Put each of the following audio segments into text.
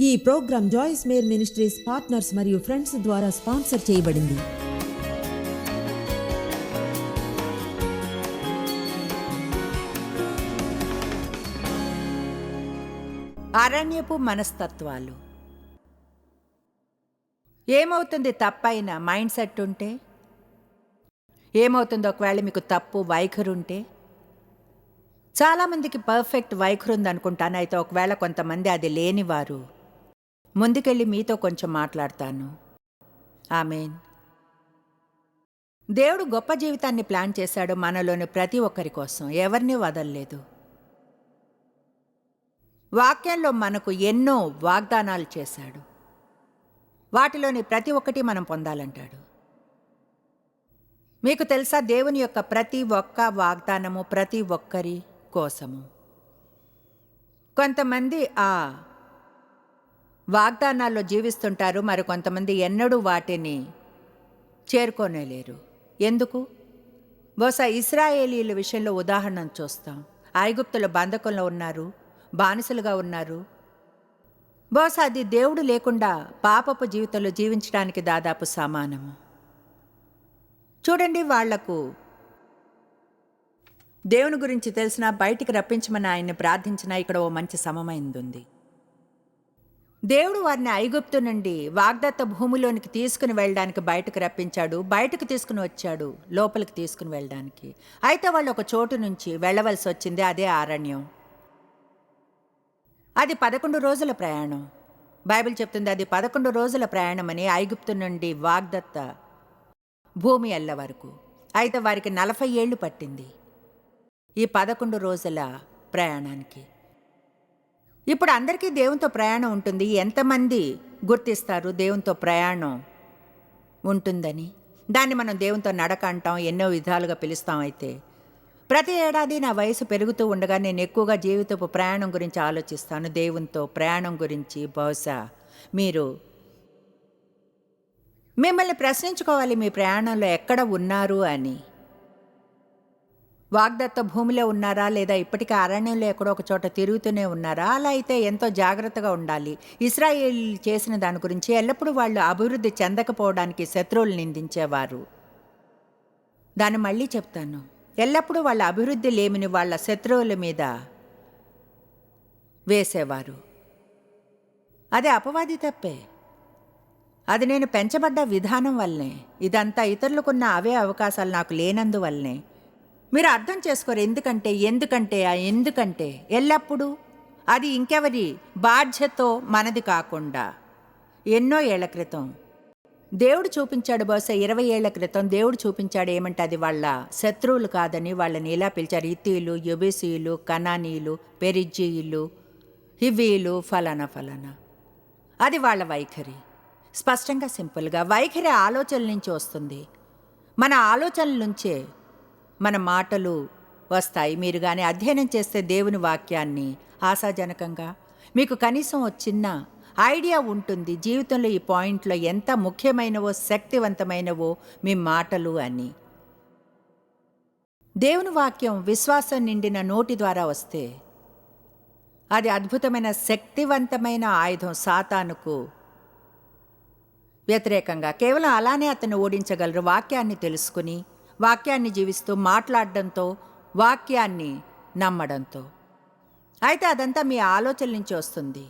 ఈ program Joyce Meyer ministries partners మరియు friends ద్వారా స్పాన్సర్ చేయబడింది. అరణ్యపు మనస్తత్వాలు. ఏమవుతుంది తప్పైన మైండ్ సెట్ ఉంటే? ఏమవుతుంది ఒకవేళ మీకు తప్పు వైఖరు ఉంటే? చాలామందికి పర్ఫెక్ట్ వైఖరు ఉందనుకుంటాను. అయితే ఒకవేళ కొంతమంది అది లేనివారు ముందుకెళ్ళి మీతో కొంచెం మాట్లాడతాను. ఆమెన్. దేవుడు గొప్ప జీవితాన్ని ప్లాన్ చేశాడు మనలోని ప్రతి ఒక్కరి కోసం. ఎవరిని వదలలేదు. వాక్యంలో మనకు ఎన్నో వాగ్దానాలు చేశాడు. వాటిలోని ప్రతి ఒక్కటి మనం పొందాలంటాడు. మీకు తెలుసా? దేవుని యొక్క ప్రతి ఒక్క వాగ్దానము ప్రతి ఒక్కరి కోసము. కొంతమంది ఆ వాగ్దానాల్లో జీవిస్తుంటారు మరి కొంతమంది ఎన్నడూ వాటిని చేరుకోనేలేరు. ఎందుకు? బహుశా ఇస్రాయేలీల విషయంలో ఉదాహరణ చూస్తాం. ఐగుప్తుల బంధకంలో ఉన్నారు బానిసలుగా ఉన్నారు. బహుశా అది దేవుడు లేకుండా పాపపు జీవితంలో జీవించడానికి దాదాపు సమానము. చూడండి వాళ్ళకు దేవుని గురించి తెలిసినా బయటికి రప్పించమని ఆయన్ని ప్రార్థించినా ఇక్కడ ఓ మంచి సమమైంది ఉంది. దేవుడు వారిని ఐగుప్తు నుండి వాగ్దత్త భూమిలోనికి తీసుకుని వెళ్ళడానికి బయటకు రప్పించాడు. బయటకు తీసుకుని వచ్చాడు లోపలికి తీసుకుని వెళ్ళడానికి. అయితే వాళ్ళు ఒక చోటు నుంచి వెళ్ళవలసి వచ్చింది. అదే అరణ్యం అది పదకొండు రోజుల ప్రయాణం. బైబిల్ చెప్తుంది అది పదకొండు రోజుల ప్రయాణమని ఐగుప్తు నుండి వాగ్దత్త భూమి ఎల్ల వరకు. అయితే వారికి నలభై ఏళ్ళు పట్టింది ఈ పదకొండు రోజుల ప్రయాణానికి. ఇప్పుడు అందరికీ దేవునితో ప్రయాణం ఉంటుంది. ఎంతమంది గుర్తిస్తారు దేవునితో ప్రయాణం ఉంటుందని? దాన్ని మనం దేవునితో నడక అంటాం ఎన్నో విధాలుగా పిలుస్తాం అయితే. ప్రతి ఏడాది నా వయసు పెరుగుతూ ఉండగా నేను ఎక్కువగా జీవితపు ప్రయాణం గురించి ఆలోచిస్తాను. దేవునితో ప్రయాణం గురించి బహుశా మీరు మిమ్మల్ని ప్రశ్నించుకోవాలి మీ ప్రయాణంలో ఎక్కడ ఉన్నారు అని. వాగ్దత్త భూమిలో ఉన్నారా లేదా ఇప్పటికీ అరణ్యంలో ఎక్కడో ఒక చోట తిరుగుతూనే ఉన్నారా? అలా అయితే ఎంతో జాగ్రత్తగా ఉండాలి. ఇస్రాయేల్ చేసిన దాని గురించి ఎల్లప్పుడూ వాళ్ళు అభివృద్ధి చెందకపోవడానికి శత్రువులు నిందించేవారు. దాన్ని మళ్ళీ చెప్తాను. ఎల్లప్పుడూ వాళ్ళ అభివృద్ధి లేమిని వాళ్ళ శత్రువుల మీద వేసేవారు. అది అపవాది తప్పే. అది నేను పెంచబడ్డ విధానం వల్లనే. ఇదంతా ఇతరులకున్న అవే అవకాశాలు నాకు లేనందువల్లనే. మీరు అర్థం చేసుకోరు ఎందుకంటే ఎందుకంటే ఆ ఎందుకంటే. ఎల్లప్పుడూ అది ఇంకెవరి బాధ్యతో మనది కాకుండా. ఎన్నో ఏళ్ళ క్రితం. దేవుడు చూపించాడు బహుశా ఇరవై ఏళ్ళ క్రితం దేవుడు చూపించాడు ఏమంటే అది వాళ్ళ శత్రువులు కాదని వాళ్ళని ఇలా పిలిచారు. ఇతీలు యుబేసీయులు కనానీయులు పెరిజ్జీయులు హివీలు ఫలానా ఫలానా. అది వాళ్ళ వైఖరి. స్పష్టంగా సింపుల్గా వైఖరి ఆలోచనల నుంచి వస్తుంది. మన ఆలోచనల నుంచే మన మాటలు వస్తాయి. మీరు కానీ అధ్యయనం చేస్తే దేవుని వాక్యాన్ని ఆశాజనకంగా? మీకు కనీసం ఒక చిన్న ఐడియా ఉంటుంది. జీవితంలో ఈ పాయింట్లో ఎంత ముఖ్యమైనవో శక్తివంతమైనవో మీ మాటలు అని. దేవుని వాక్యం విశ్వాసం నిండిన నోటి ద్వారా వస్తే అది అద్భుతమైన శక్తివంతమైన ఆయుధం సాతానుకు వ్యతిరేకంగా. కేవలం అలానే అతను ఓడించగలరు వాక్యాన్ని తెలుసుకుని వాక్యాన్ని జీవిస్తూ మాట్లాడడంతో వాక్యాన్ని నమ్మడంతో. అయితే అదంతా మీ ఆలోచన నుంచి వస్తుంది.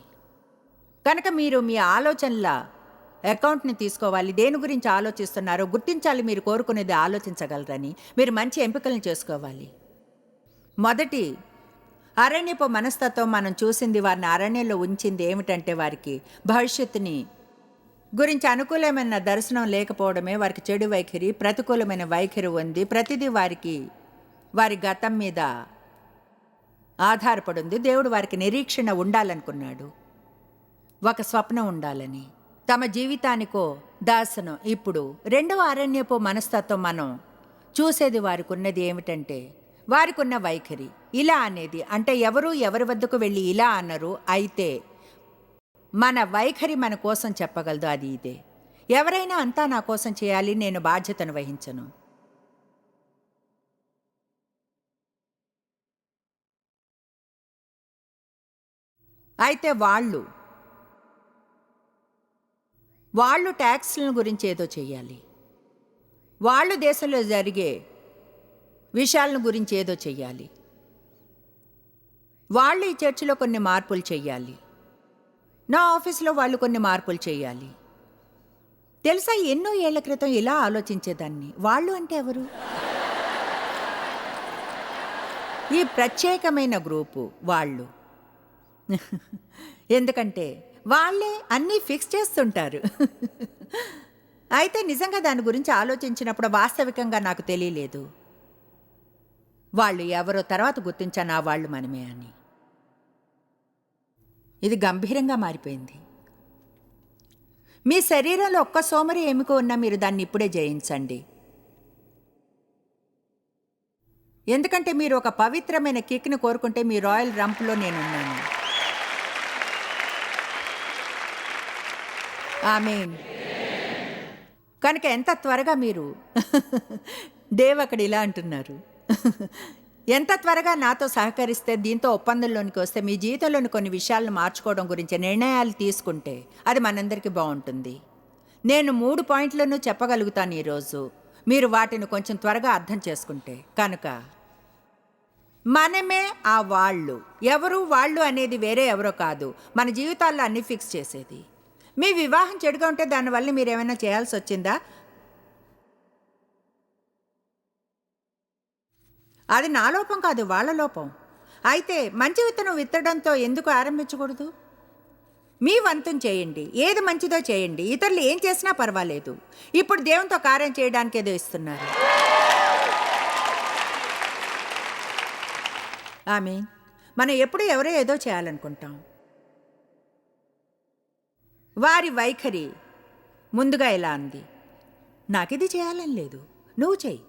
కనుక మీరు మీ ఆలోచనల అకౌంట్ని తీసుకోవాలి. దేని గురించి ఆలోచిస్తున్నారో గుర్తించాలి. మీరు కోరుకునేది ఆలోచించగలరని. మీరు మంచి ఎంపికలను చేసుకోవాలి. మొదటి అరణ్యపు మనస్తత్వం మనం చూసింది వారిని అరణ్యంలో ఉంచింది ఏమిటంటే వారికి భవిష్యత్తుని గురించి అనుకూలమైన దర్శనం లేకపోవడమే వారికి చెడు వైఖరి ప్రతికూలమైన వైఖరి ఉంది. ప్రతిదీ వారికి వారి గతం మీద ఆధారపడింది. దేవుడు వారికి నిరీక్షణ ఉండాలనుకున్నాడు. ఒక స్వప్నం ఉండాలని. తమ జీవితానికో దాసనం. ఇప్పుడు రెండవ అరణ్యపు మనస్తత్వం మనం చూసేది వారికి ఉన్నది ఏమిటంటే వారికి ఉన్న వైఖరి. ఇలా అనేది. అంటే ఎవరు ఎవరి వద్దకు వెళ్ళి ఇలా అన్నారు అయితే మన వైఖరి మన కోసం చెప్పగలదు అది ఇదే. ఎవరైనా అంతా నా కోసం చేయాలి నేను బాధ్యతను వహించను. అయితే వాళ్ళు వాళ్ళు ట్యాక్స్ల గురించి ఏదో చెయ్యాలి. వాళ్ళు దేశంలో జరిగే విషయాలను గురించి ఏదో చెయ్యాలి. వాళ్ళు ఈ చర్చిలో కొన్ని మార్పులు చెయ్యాలి. నా ఆఫీస్లో వాళ్ళు కొన్ని మార్పులు చేయాలి. తెలుసా ఎన్నో ఏళ్ళ క్రితం ఇలా ఆలోచించేదాన్ని. వాళ్ళు అంటే ఎవరు? ఈ ప్రత్యేకమైన గ్రూపు వాళ్ళు. ఎందుకంటే వాళ్ళే అన్నీ ఫిక్స్ చేస్తుంటారు. అయితే నిజంగా దాని గురించి ఆలోచించినప్పుడు వాస్తవికంగా నాకు తెలియలేదు. వాళ్ళు ఎవరో తర్వాత గుర్తించాను ఆ వాళ్ళు మనమే అని. ఇది గంభీరంగా మారిపోయింది. మీ శరీరంలో ఒక్క సోమరి ఎముక ఉన్నా మీరు దాన్ని ఇప్పుడే జయించండి. ఎందుకంటే మీరు ఒక పవిత్రమైన కిక్ని కోరుకుంటే మీ రాయల్ రంప్లో నేనున్నాను. ఆమెన్. కనుక ఎంత త్వరగా మీరు దేవ్ అక్కడ ఇలా అంటున్నారు. ఎంత త్వరగా నాతో సహకరిస్తే దీంతో ఒప్పందంలోనికి వస్తే మీ జీవితంలోని కొన్ని విషయాలను మార్చుకోవడం గురించి నిర్ణయాలు తీసుకుంటే అది మనందరికీ బాగుంటుంది. నేను మూడు పాయింట్లను చెప్పగలుగుతాను ఈరోజు. మీరు వాటిని కొంచెం త్వరగా అర్థం చేసుకుంటే. కనుక మనమే ఆ వాళ్ళు. ఎవరు వాళ్ళు అనేది వేరే ఎవరో కాదు. మన జీవితాల్లో అన్ని ఫిక్స్ చేసేది. మీ వివాహం చెడుగా ఉంటే దానివల్ల మీరు ఏమైనా చేయాల్సి వచ్చిందా? అది నా లోపం కాదు వాళ్ళ లోపం. అయితే మంచి విత్తనం విత్తడంతో ఎందుకు ఆరంభించకూడదు? మీ వంతం చేయండి ఏది మంచిదో చేయండి. ఇతరులు ఏం చేసినా పర్వాలేదు. ఇప్పుడు దేవునితో కార్యం చేయడానికి ఏదో ఇస్తున్నారు. ఆమె మనం ఎప్పుడు ఎవరో ఏదో చేయాలనుకుంటాం. వారి వైఖరి ముందుగా ఇలా అంది? నాకిది చేయాలని లేదు. నువ్వు చెయ్యి.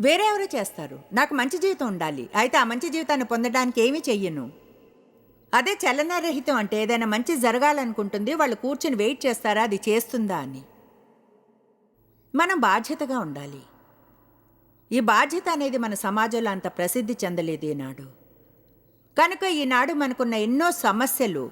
వేరే ఎవరో చేస్తారు? నాకు మంచి జీవితం ఉండాలి. అయితే ఆ మంచి జీవితాన్ని పొందడానికి ఏమీ చెయ్యను. అదే చలనరహితం అంటే ఏదైనా మంచి జరగాలనుకుంటుంది వాళ్ళు కూర్చుని వెయిట్ చేస్తారా అది చేస్తుందా అని. మనం బాధ్యతగా ఉండాలి. ఈ బాధ్యత అనేది మన సమాజంలో అంత ప్రసిద్ధి చెందలేదు ఈనాడు. కనుక ఈనాడు మనకున్న ఎన్నో సమస్యలు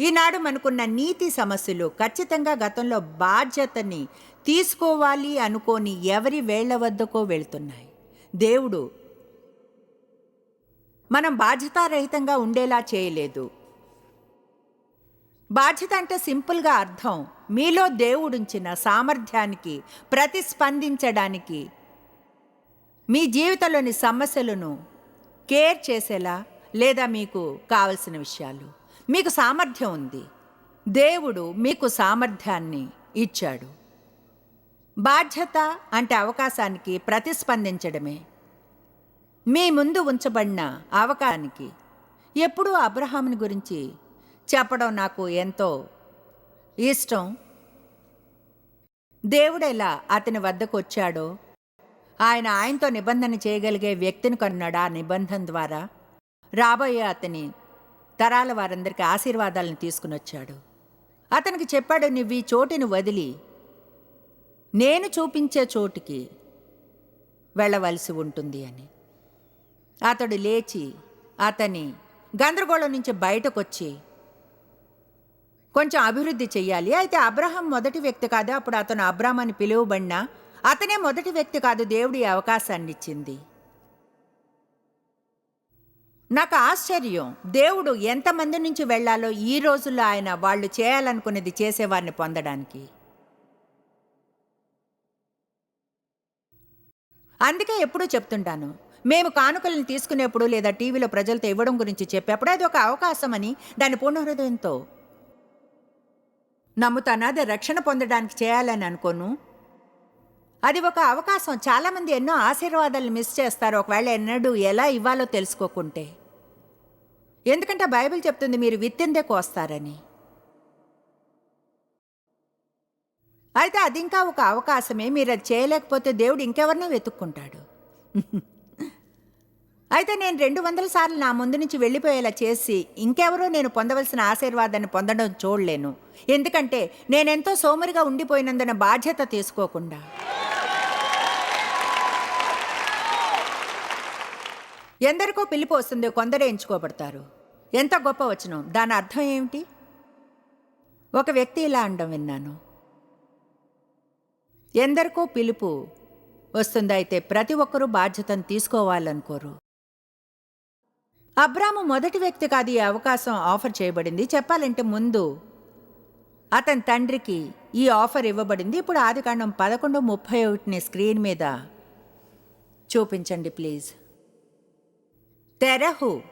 ఈనాడు మనకున్న నీతి సమస్యలు ఖచ్చితంగా గతంలో బాధ్యతని తీసుకోవాలి అనుకోని ఎవరి వేళ్ళ వద్దకో వెళ్తున్నాయి. దేవుడు మనం బాధ్యతారహితంగా ఉండేలా చేయలేదు. బాధ్యత అంటే సింపుల్గా అర్థం. మీలో దేవుడుంచిన సామర్థ్యానికి ప్రతిస్పందించడానికి మీ జీవితంలోని సమస్యలను కేర్ చేసేలా లేదా మీకు కావలసిన విషయాలు. మీకు సామర్థ్యం ఉంది. దేవుడు మీకు సామర్థ్యాన్ని ఇచ్చాడు. బాధ్యత అంటే అవకాశానికి ప్రతిస్పందించడమే. మీ ముందు ఉంచబడిన అవకాశానికి. ఎప్పుడూ అబ్రహాముని గురించి చెప్పడం నాకు ఎంతో ఇష్టం. దేవుడెలా అతని వద్దకు వచ్చాడో ఆయన ఆయనతో నిబంధన చేయగలిగే వ్యక్తిని కన్నాడు ఆ నిబంధన ద్వారా. రాబోయే అతని తరాల వారందరికీ ఆశీర్వాదాలను తీసుకుని వచ్చాడు. అతనికి చెప్పాడు నువ్వు ఈ చోటుని వదిలి నేను చూపించే చోటుకి వెళ్ళవలసి ఉంటుంది అని. అతడు లేచి అతని గందరగోళం నుంచి బయటకొచ్చి కొంచెం అభివృద్ధి చెయ్యాలి. అయితే అబ్రహం మొదటి వ్యక్తి కాదు. అప్పుడు అతను అబ్రహం అని పిలువబడినా అతనే మొదటి వ్యక్తి కాదు. దేవుడి అవకాశాన్ని ఇచ్చింది. నాకు ఆశ్చర్యం. దేవుడు ఎంతమంది నుంచి వెళ్ళాలో ఈ రోజుల్లో ఆయన వాళ్ళు చేయాలనుకున్నది చేసేవారిని పొందడానికి. అందుకే ఎప్పుడూ చెప్తుంటాను. మేము కానుకలను తీసుకునేప్పుడు లేదా టీవీలో ప్రజలతో ఇవ్వడం గురించి చెప్పేప్పుడు అది ఒక అవకాశం అని దాని పూర్ణహృదయంతో. నమ్ముతాను? అది రక్షణ పొందడానికి చేయాలని అనుకోను. అది ఒక అవకాశం. చాలామంది ఎన్నో ఆశీర్వాదాలు మిస్ చేస్తారు. ఒకవేళ ఎన్నడూ ఎలా ఇవ్వాలో తెలుసుకోకుంటే. ఎందుకంటే బైబిల్ చెప్తుంది మీరు విత్తిందే కోస్తారని. అయితే అది ఇంకా ఒక అవకాశమే. మీరు అది చేయలేకపోతే దేవుడు ఇంకెవరినో వెతుక్కుంటాడు. అయితే నేను రెండు వందల సార్లు నా ముందు నుంచి వెళ్ళిపోయేలా చేసి ఇంకెవరో నేను పొందవలసిన ఆశీర్వాదాన్ని పొందడం చూడలేను. ఎందుకంటే నేనెంతో సోమరిగా ఉండిపోయినందున బాధ్యత తీసుకోకుండా. ఎందరికో పిలుపు వస్తుంది కొందరే ఎంచుకోబడతారు. ఎంత గొప్ప వచనం. దాని అర్థం ఏమిటి? ఒక వ్యక్తి ఇలా అనడం విన్నాను. ఎందరికో పిలుపు వస్తుందైతే ప్రతి ఒక్కరూ బాధ్యతను తీసుకోవాలనుకోరు. అబ్రాము మొదటి వ్యక్తి కాదు ఈ అవకాశం ఆఫర్ చేయబడింది. చెప్పాలంటే ముందు అతని తండ్రికి ఈ ఆఫర్ ఇవ్వబడింది. ఇప్పుడు ఆదికాండం పదకొండు ముప్పై ఒకటిని స్క్రీన్ మీద చూపించండి ప్లీజ్. తెరహు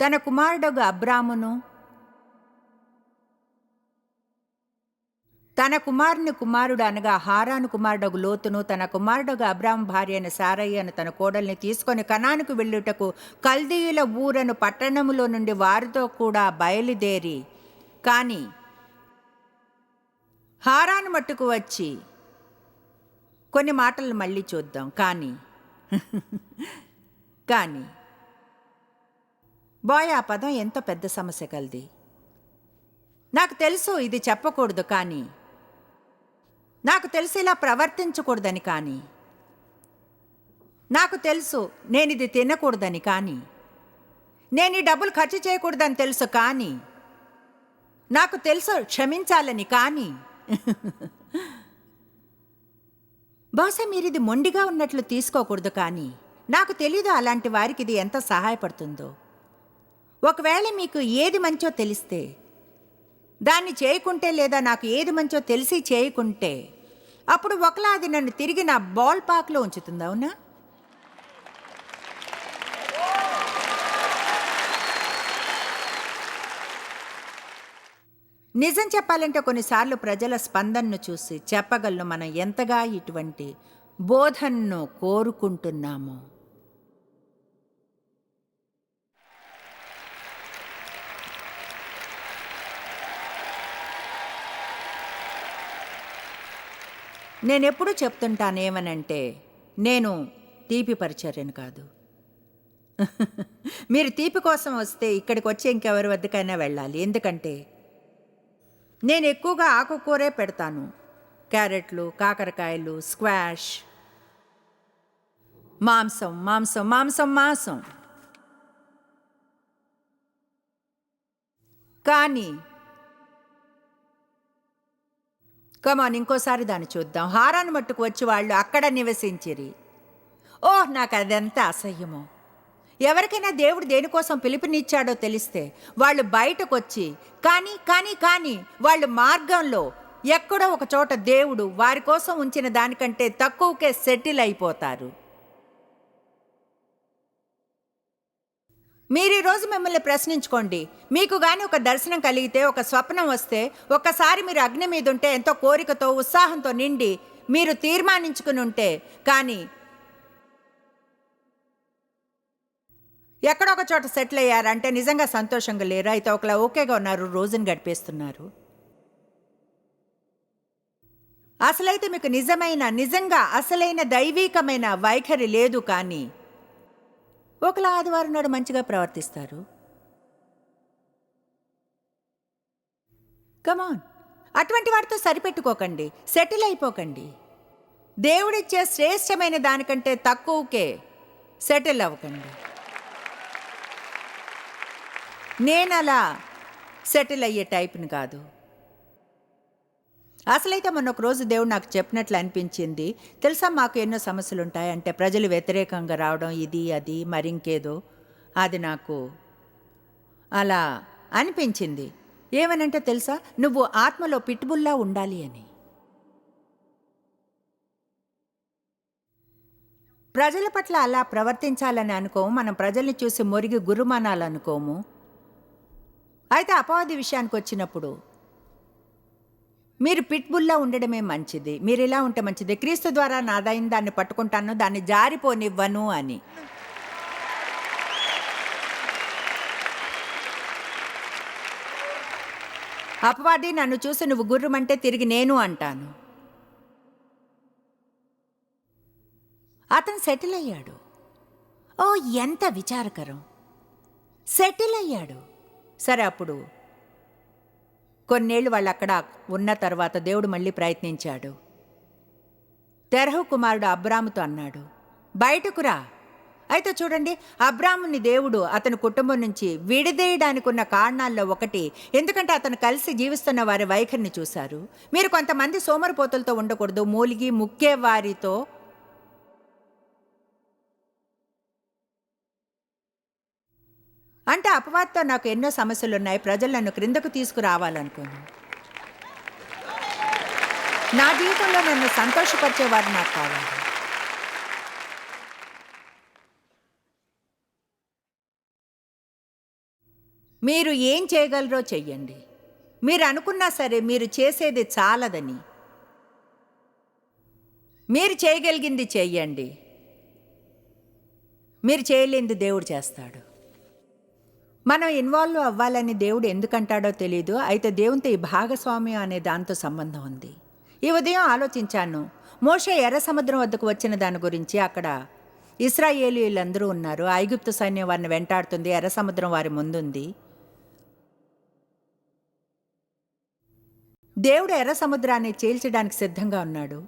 తన కుమారుడగు అబ్రామును తన కుమారుని కుమారుడు అనగా హారాను కుమారుడగు లోతును తన కుమారుడగు అబ్రాం భార్య అయిన సారయ్యను తన కోడల్ని తీసుకొని కణానికి వెళ్ళుటకు కల్దీయుల ఊరను పట్టణములో నుండి వారితో కూడా బయలుదేరి. కానీ హారాను మట్టుకు వచ్చి కొన్ని మాటలు మళ్ళీ చూద్దాం. కానీ కానీ బాయ్ ఆ పదం ఎంతో పెద్ద సమస్య కలిది. నాకు తెలుసు ఇది చెప్పకూడదు కానీ నాకు తెలిసి ఇలా ప్రవర్తించకూడదని కానీ. నాకు తెలుసు నేను ఇది తినకూడదని కానీ. నేను ఈ డబ్బులు ఖర్చు చేయకూడదని తెలుసు కానీ. నాకు తెలుసు క్షమించాలని కానీ. బహుశా మీరు ఇది మొండిగా ఉన్నట్లు తీసుకోకూడదు కానీ. నాకు తెలీదు అలాంటి వారికి ఇది ఎంత సహాయపడుతుందో. ఒకవేళ మీకు ఏది మంచో తెలిస్తే దాన్ని చేయకుంటే లేదా నాకు ఏది మంచో తెలిసి చేయకుంటే అప్పుడు ఒకలా అది నన్ను తిరిగి నా బాల్ పాక్లో ఉంచుతుంది అవునా? నిజం చెప్పాలంటే కొన్నిసార్లు ప్రజల స్పందనను చూసి చెప్పగలను మనం ఎంతగా ఇటువంటి బోధనను కోరుకుంటున్నామో. నేనెప్పుడు చెప్తుంటాను ఏమనంటే నేను తీపి పరిచర్యను కాదు. మీరు తీపి కోసం వస్తే ఇక్కడికి వచ్చి ఇంకెవరి వద్దకైనా వెళ్ళాలి. ఎందుకంటే నేను ఎక్కువగా ఆకుకూరే పెడతాను. క్యారెట్లు కాకరకాయలు స్క్వాష్ మాంసం మాంసం మాంసం మాంసం. కానీ కమాన్ ఇంకోసారి దాన్ని చూద్దాం. హారాన్ని మట్టుకు వచ్చి వాళ్ళు అక్కడ నివసించిరి. ఓ నాకు అదంతా అసహ్యమో. ఎవరికైనా దేవుడు దేనికోసం పిలుపునిచ్చాడో తెలిస్తే వాళ్ళు బయటకు వచ్చి కానీ కానీ కానీ వాళ్ళు మార్గంలో ఎక్కడో ఒక చోట దేవుడు వారి కోసం ఉంచిన దానికంటే తక్కువకే సెటిల్ అయిపోతారు. మీరు ఈరోజు మిమ్మల్ని ప్రశ్నించుకోండి. మీకు గాని ఒక దర్శనం కలిగితే ఒక స్వప్నం వస్తే ఒక్కసారి మీరు అగ్ని మీద ఉంటే ఎంతో కోరికతో ఉత్సాహంతో నిండి మీరు తీర్మానించుకుని ఉంటే కానీ ఎక్కడొక చోట సెటిల్ అయ్యారంటే నిజంగా సంతోషంగా లేరు. అయితే ఒకలా ఓకేగా ఉన్నారు రోజుని గడిపేస్తున్నారు. అసలైతే మీకు నిజమైన నిజంగా అసలైన దైవీకమైన వైఖరి లేదు కానీ ఒకలా ఆదివారం నాడు మంచిగా ప్రవర్తిస్తారు. కమాన్ అటువంటి వాటితో సరిపెట్టుకోకండి. సెటిల్ అయిపోకండి. దేవుడిచ్చే శ్రేష్టమైన దానికంటే తక్కువకే సెటిల్ అవ్వకండి. నేను అలా సెటిల్ అయ్యే టైప్ని కాదు. అసలైతే మొన్న ఒక రోజు దేవుడు నాకు చెప్పినట్లు అనిపించింది. తెలుసా మాకు ఎన్నో సమస్యలు ఉంటాయి అంటే ప్రజలు వ్యతిరేకంగా రావడం ఇది అది మరింకేదో అది నాకు అలా అనిపించింది. ఏమనంటే తెలుసా? నువ్వు ఆత్మలో పిట్బుల్లా ఉండాలి అని. ప్రజల పట్ల అలా ప్రవర్తించాలని అనుకోము. మనం ప్రజల్ని చూసి మురిగి గురుమానాలనుకోము. అయితే అపవాది విషయానికి వచ్చినప్పుడు మీరు పిట్బుల్లా ఉండడమే మంచిది. మీరు ఇలా ఉంటే మంచిది? క్రీస్తు ద్వారా నాదైన దాన్ని పట్టుకుంటాను దాన్ని జారిపోనివ్వను అని. అపవాది నన్ను చూసి నువ్వు గుర్రమంటే తిరిగి నేను అంటాను. అతను సెటిల్ అయ్యాడు. ఓ ఎంత విచారకరం. సెటిల్ అయ్యాడు. సరే అప్పుడు కొన్నేళ్ళు వాళ్ళు అక్కడ ఉన్న తర్వాత దేవుడు మళ్ళీ ప్రయత్నించాడు. తెరహు కుమారుడు అబ్రాముతో అన్నాడు బయటకు రా. అయితే చూడండి అబ్రాముని దేవుడు అతని కుటుంబం నుంచి విడిదేయడానికి ఉన్న కారణాల్లో ఒకటి ఎందుకంటే అతను కలిసి జీవిస్తున్న వారి వైఖరిని చూశారు. మీరు కొంతమంది సోమరిపోతులతో ఉండకూడదు మూలిగి ముక్కే వారితో అంటే అపవాదతో నాకు ఎన్నో సమస్యలు ఉన్నాయి ప్రజలు నన్ను క్రిందకు తీసుకురావాలనుకున్నాను నా జీవితంలో నన్ను సంతోషపరిచేవారు నాకు కావాలి. మీరు ఏం చేయగలరో చెయ్యండి. మీరు అనుకున్నా సరే మీరు చేసేది చాలదని. మీరు చేయగలిగింది చెయ్యండి. మీరు చేయలేంది దేవుడు చేస్తాడు. మనం ఇన్వాల్వ్ అవ్వాలని దేవుడు ఎందుకంటాడో తెలియదు అయితే దేవునితో ఈ భాగస్వామ్యం అనే దాంతో సంబంధం ఉంది. ఈ ఉదయం ఆలోచించాను. మోషే ఎర్ర సముద్రం వద్దకు వచ్చిన దాని గురించి అక్కడ ఇస్రాయేలీలందరూ ఉన్నారు. ఐగుప్తు సైన్యం వారిని వెంటాడుతుంది. ఎర్ర సముద్రం వారి ముందుంది. దేవుడు ఎర్ర సముద్రాన్ని చీల్చడానికి సిద్ధంగా ఉన్నాడు.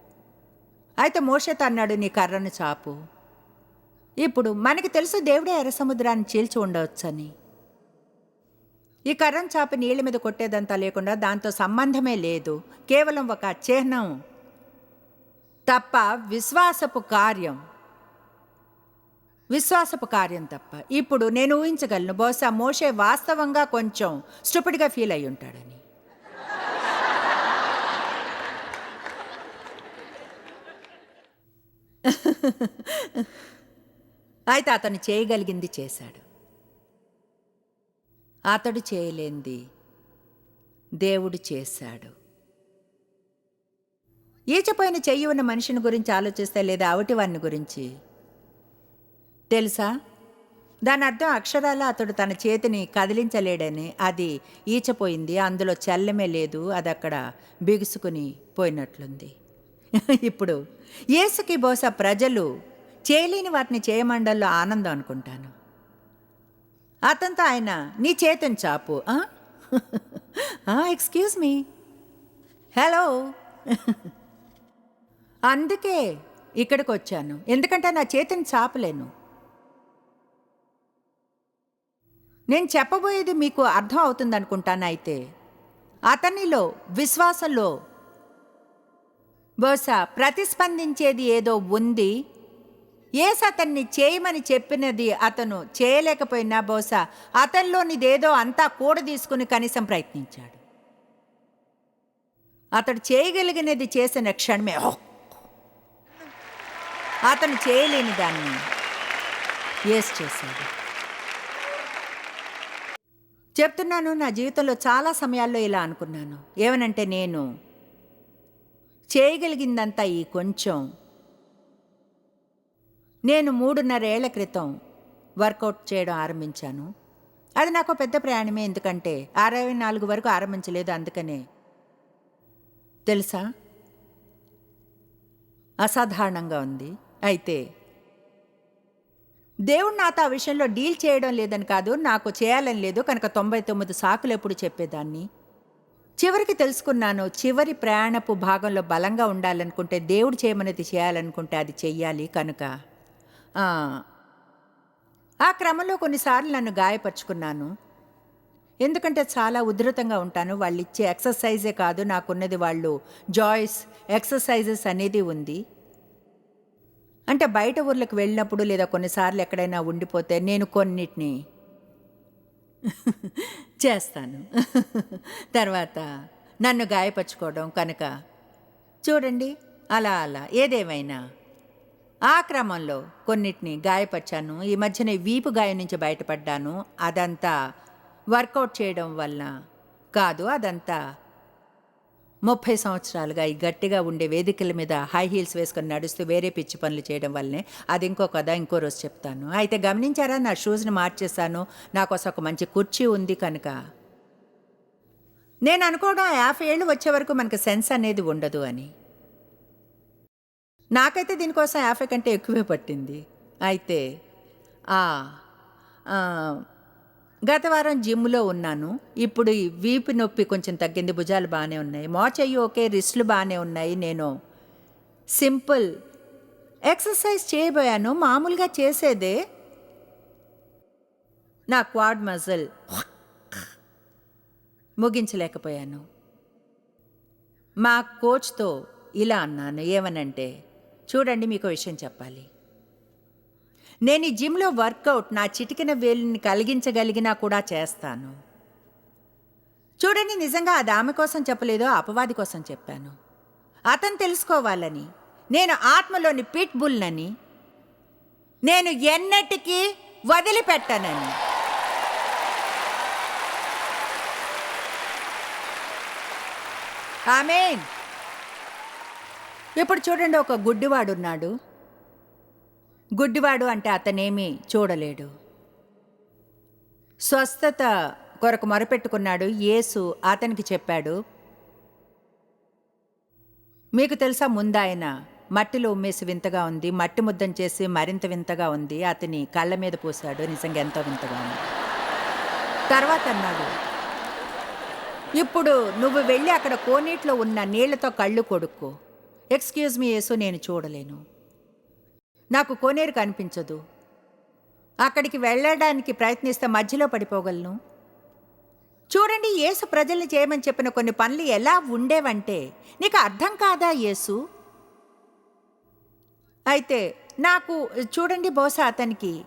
అయితే మోషతో అన్నాడు నీ కర్రను చాపు. ఇప్పుడు మనకి తెలుసు దేవుడే ఎర్ర సముద్రాన్ని చీల్చి ఉండవచ్చని. ఈ కర్రం చాప నీళ్ళ మీద కొట్టేదంతా లేకుండా దాంతో సంబంధమే లేదు. కేవలం ఒక చిహ్నం. తప్ప విశ్వాసపు కార్యం. విశ్వాసపు కార్యం తప్ప. ఇప్పుడు నేను ఊహించగలను బహుశా మోషే వాస్తవంగా కొంచెం స్టూపిడ్గా ఫీల్ అయి ఉంటాడని. అయితే అతను చేయగలిగింది చేశాడు. అతడు చేయలేంది. దేవుడు చేశాడు. ఈచపోయిన చెయ్యి ఉన్న మనిషిని గురించి ఆలోచిస్తే లేదా అవిటివాన్ని వారిని గురించి? తెలుసా? దాని అర్థం అక్షరాల అతడు తన చేతిని కదిలించలేడని. అది ఈచపోయింది. అందులో చల్లమే లేదు. అది అక్కడ బిగుసుకుని పోయినట్లుంది. ఇప్పుడు యేసుకి బహుశా ప్రజలు చేయలేని వాటిని చేయమండల్లో ఆనందం అనుకుంటాను. అతనితో ఆయన నీ చేతిని చాపు ఎక్స్క్యూజ్ మీ. హలో. అందుకే ఇక్కడికి వచ్చాను ఎందుకంటే నా చేతిని చాపలేను. నేను చెప్పబోయేది మీకు అర్థం అవుతుందనుకుంటాను అయితే. అతనిలో విశ్వాసంలో బహుశా ప్రతిస్పందించేది ఏదో ఉంది. ఏస్ అతన్ని చేయమని చెప్పినది అతను చేయలేకపోయినా బహుశా అతనిలోనిదేదో అంతా కూడ తీసుకుని కనీసం ప్రయత్నించాడు. అతడు చేయగలిగినది చేసిన క్షణమే అతను చేయలేని దాన్ని ఏస్ చేశాడు. చెప్తున్నాను నా జీవితంలో చాలా సమయాల్లో ఇలా అనుకున్నాను. ఏమనంటే నేను చేయగలిగిందంతా ఈ కొంచెం నేను మూడున్నరేళ్ళ క్రితం వర్కౌట్ చేయడం ఆరంభించాను. అది నాకు పెద్ద ప్రయాణమే ఎందుకంటే అరవై నాలుగు వరకు ఆరంభించలేదు అందుకనే. తెలుసా? అసాధారణంగా ఉంది. అయితే దేవుడు నాతో ఆ విషయంలో డీల్ చేయడం లేదని కాదు నాకు చేయాలని లేదు కనుక తొంభై తొమ్మిది సాకులు ఎప్పుడు చెప్పేదాన్ని? చివరికి తెలుసుకున్నాను చివరి ప్రయాణపు భాగంలో బలంగా ఉండాలనుకుంటే దేవుడు చేయమనేది చేయాలనుకుంటే అది చెయ్యాలి కనుక. ఆ, క్రమంలో కొన్నిసార్లు నన్ను గాయపరుచుకున్నాను. ఎందుకంటే చాలా ఉధృతంగా ఉంటాను. వాళ్ళు ఇచ్చే ఎక్సర్సైజే కాదు. నాకున్నది వాళ్ళు జాయ్స్ ఎక్సర్సైజెస్ అనేది ఉంది. అంటే బయట ఊర్లకు వెళ్ళినప్పుడు లేదా కొన్నిసార్లు ఎక్కడైనా ఉండిపోతే నేను కొన్నిటిని చేస్తాను. తర్వాత నన్ను గాయపరచుకోవడం కనుక చూడండి. అలా అలా. ఏదేమైనా ఆ క్రమంలో కొన్నిటిని గాయపరిచాను. ఈ మధ్యన వీపు గాయం నుంచి బయటపడ్డాను. అదంతా వర్కౌట్ చేయడం వలన కాదు అదంతా ముప్పై సంవత్సరాలుగా ఈ గట్టిగా ఉండే వేదికల మీద హై హీల్స్ వేసుకొని నడుస్తూ వేరే పిచ్చి పనులు చేయడం వల్లనే అది ఇంకో కథ ఇంకో రోజు చెప్తాను. అయితే గమనించారా నా షూస్ని మార్చేశాను. నాకోసం ఒక మంచి కుర్చీ ఉంది కనుక. నేను అనుకోవడం యాభై ఏళ్ళు వచ్చే వరకు మనకు సెన్స్ అనేది ఉండదు అని. నాకైతే దీనికోసం యాభై కంటే ఎక్కువే పట్టింది. అయితే గత వారం జిమ్లో ఉన్నాను. ఇప్పుడు ఈ వీపు నొప్పి కొంచెం తగ్గింది భుజాలు బాగానే ఉన్నాయి. మోచెయ్యి ఓకే రిస్ట్లు బాగానే ఉన్నాయి. నేను సింపుల్ ఎక్సర్సైజ్ చేయబోయాను. మామూలుగా చేసేదే నా క్వాడ్ మజిల్ ముగించలేకపోయాను. మా కోచ్తో ఇలా అన్నాను ఏమనంటే చూడండి మీకు విషయం చెప్పాలి. నేను ఈ జిమ్లో వర్కౌట్ నా చిటికిన వేలిని కలిగించగలిగినా కూడా చేస్తాను. చూడండి నిజంగా అది ఆమె కోసం చెప్పలేదో అపవాది కోసం చెప్పాను. అతను తెలుసుకోవాలని నేను ఆత్మలోని పిట్ బుల్నని నేను ఎన్నటికీ వదిలిపెట్టనని. ఆమెన్. ఇప్పుడు చూడండి ఒక గుడ్డివాడు ఉన్నాడు గుడ్డివాడు అంటే అతనేమీ చూడలేడు. స్వస్థత కొరకు మొరపెట్టుకున్నాడు యేసు అతనికి చెప్పాడు మీకు తెలుసా ముందాయన మట్టిలో ఉమ్మేసి వింతగా ఉంది మట్టి ముద్దం చేసి మరింత వింతగా ఉంది అతని కళ్ళ మీద పూశాడు నిజంగా ఎంతో వింతగా ఉంది. తర్వాత అన్నాడు ఇప్పుడు నువ్వు వెళ్ళి అక్కడ కోనేట్లో ఉన్న నీళ్ళతో కళ్ళు కొడుక్కో ఎక్స్క్యూజ్ మీ యేసు నేను చూడలేను. నాకు కోనేరు కనిపించదు. అక్కడికి వెళ్ళడానికి ప్రయత్నిస్తే మధ్యలో పడిపోగలను. చూడండి యేసు ప్రజల్ని చేయమని చెప్పిన కొన్ని పనులు ఎలా ఉండేవంటే నీకు అర్థం కాదా యేసు? అయితే నాకు చూడండి బహుశా అతనికి.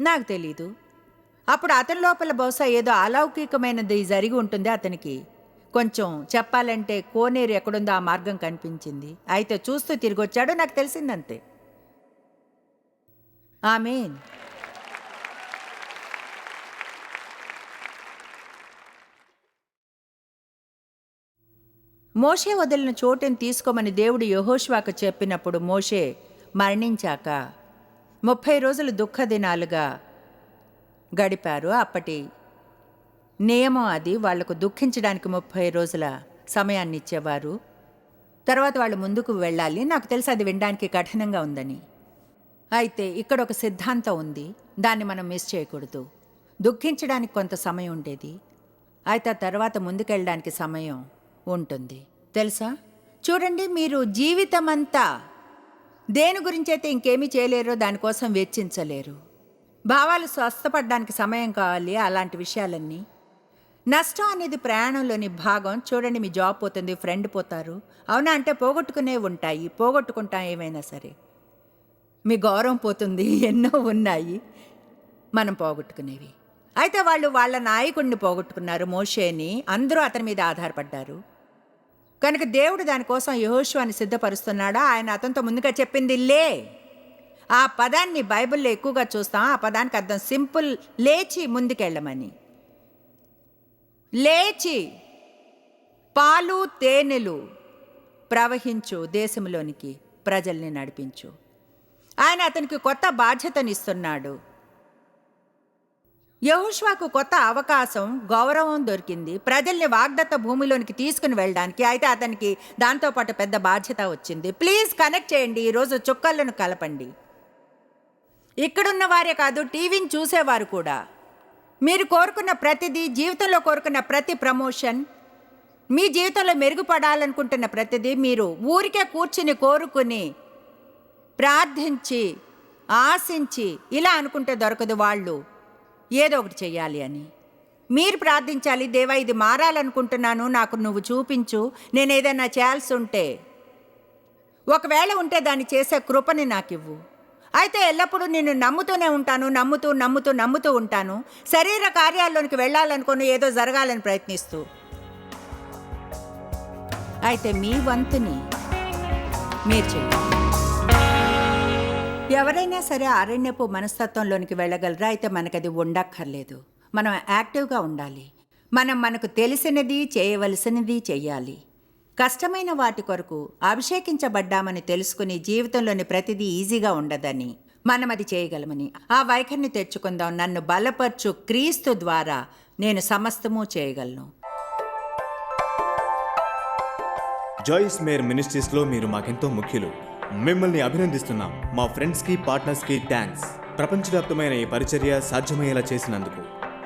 నాకు తెలీదు. అప్పుడు అతని లోపల బహుశా ఏదో అలౌకికమైనది జరిగి ఉంటుంది అతనికి. కొంచెం చెప్పాలంటే కోనేరు ఎక్కడుందో ఆ మార్గం కనిపించింది. అయితే చూస్తూ తిరిగొచ్చాడు నాకు తెలిసిందంతే. ఆమెన్. మోషే వదిలిన చోటుని తీసుకోమని దేవుడు యహోష్వాకు చెప్పినప్పుడు మోషే మరణించాక ముప్పై రోజులు దుఃఖ దినాలుగా గడిపారు. అప్పటి నియమం అది. వాళ్ళకు దుఃఖించడానికి ముప్పై రోజుల సమయాన్ని ఇచ్చేవారు. తర్వాత వాళ్ళు ముందుకు వెళ్ళాలి. నాకు తెలిసి అది వినడానికి కఠినంగా ఉందని. అయితే ఇక్కడ ఒక సిద్ధాంతం ఉంది. దాన్ని మనం మిస్ చేయకూడదు. దుఃఖించడానికి కొంత సమయం ఉండేది. అయితే ఆ తర్వాత ముందుకెళ్ళడానికి సమయం ఉంటుంది. తెలుసా? చూడండి మీరు జీవితమంతా దేని గురించి అయితే ఇంకేమీ చేయలేరో దానికోసం వెచ్చించలేరు. భావాలు స్వస్థపడడానికి సమయం కావాలి. అలాంటి విషయాలన్నీ నష్టం అనేది ప్రయాణంలోని భాగం. చూడండి మీ జాబ్ పోతుంది ఫ్రెండ్ పోతారు. అవునా? అంటే పోగొట్టుకునే ఉంటాయి. పోగొట్టుకుంటాం ఏమైనా సరే. మీ గౌరవం పోతుంది ఎన్నో ఉన్నాయి. మనం పోగొట్టుకునేవి. అయితే వాళ్ళు వాళ్ళ నాయకుడిని పోగొట్టుకున్నారు మోషేని. అందరూ అతని మీద ఆధారపడ్డారు. కనుక దేవుడు దానికోసం యహోష్వాన్ని సిద్ధపరుస్తున్నాడా? ఆయన అతనితో ముందుగా చెప్పింది లే. ఆ పదాన్ని బైబిల్లో ఎక్కువగా చూస్తాం. ఆ పదానికి అర్థం సింపుల్ లేచి ముందుకెళ్ళమని. లేచి పాలు తేనెలు ప్రవహించు దేశంలోనికి ప్రజల్ని నడిపించు. ఆయన అతనికి కొత్త బాధ్యతనిస్తున్నాడు. యహుష్వాకు కొత్త అవకాశం గౌరవం దొరికింది. ప్రజల్ని వాగ్దత్త భూమిలోనికి తీసుకుని వెళ్ళడానికి అయితే అతనికి దాంతోపాటు పెద్ద బాధ్యత వచ్చింది. ప్లీజ్ కనెక్ట్ చేయండి ఈరోజు చుక్కలను కలపండి. ఇక్కడున్న వారే కాదు టీవీని చూసేవారు కూడా. మీరు కోరుకున్న ప్రతిదీ జీవితంలో కోరుకున్న ప్రతి ప్రమోషన్ మీ జీవితంలో మెరుగుపడాలనుకుంటున్న ప్రతిదీ మీరు ఊరికే కూర్చుని కోరుకుని ప్రార్థించి ఆశించి ఇలా అనుకుంటే దొరకదు వాళ్ళు. ఏదో ఒకటి చేయాలి అని. మీరు ప్రార్థించాలి దేవా ఇది మారాలనుకుంటున్నాను నాకు నువ్వు చూపించు నేను ఏదైనా చేయాల్సి ఉంటే ఒకవేళ ఉంటే దాన్ని చేసే కృపని నాకు ఇవ్వు అయితే ఎల్లప్పుడూ నేను నమ్ముతూనే ఉంటాను నమ్ముతూ నమ్ముతూ నమ్ముతూ ఉంటాను. శరీర కార్యాల్లోనికి వెళ్ళాలనుకుని ఏదో జరగాలని ప్రయత్నిస్తూ. అయితే మీ వంతుని మీరు చేయండి ఎవరైనా సరే అరణ్యపు మనస్తత్వంలోనికి వెళ్ళగలరా? అయితే మనకది ఉండక్కర్లేదు. మనం యాక్టివ్గా ఉండాలి. మనం మనకు తెలిసినది చేయవలసినది చేయాలి కష్టమైన వాటి కొరకు అభిషేకించబడ్డామని తెలుసుకుని జీవితంలోని ప్రతిదీ ఈజీగా ఉండదని మనం అది చేయగలమని ఆ వైఖరిని తెచ్చుకుందాం. నన్ను బలపరచు క్రీస్తు ద్వారా నేను సమస్తము చేయగలను. జాయిస్ మేర్ మినిస్ట్రీస్లో మీరు మాకెంతో ముఖ్యులు. మిమ్మల్ని అభినందిస్తున్నాం. మా ఫ్రెండ్స్కి పార్ట్నర్స్కి థ్యాంక్స్ ప్రపంచవ్యాప్తమైన ఈ పరిచర్య సాధ్యమయ్యేలా చేసినందుకు.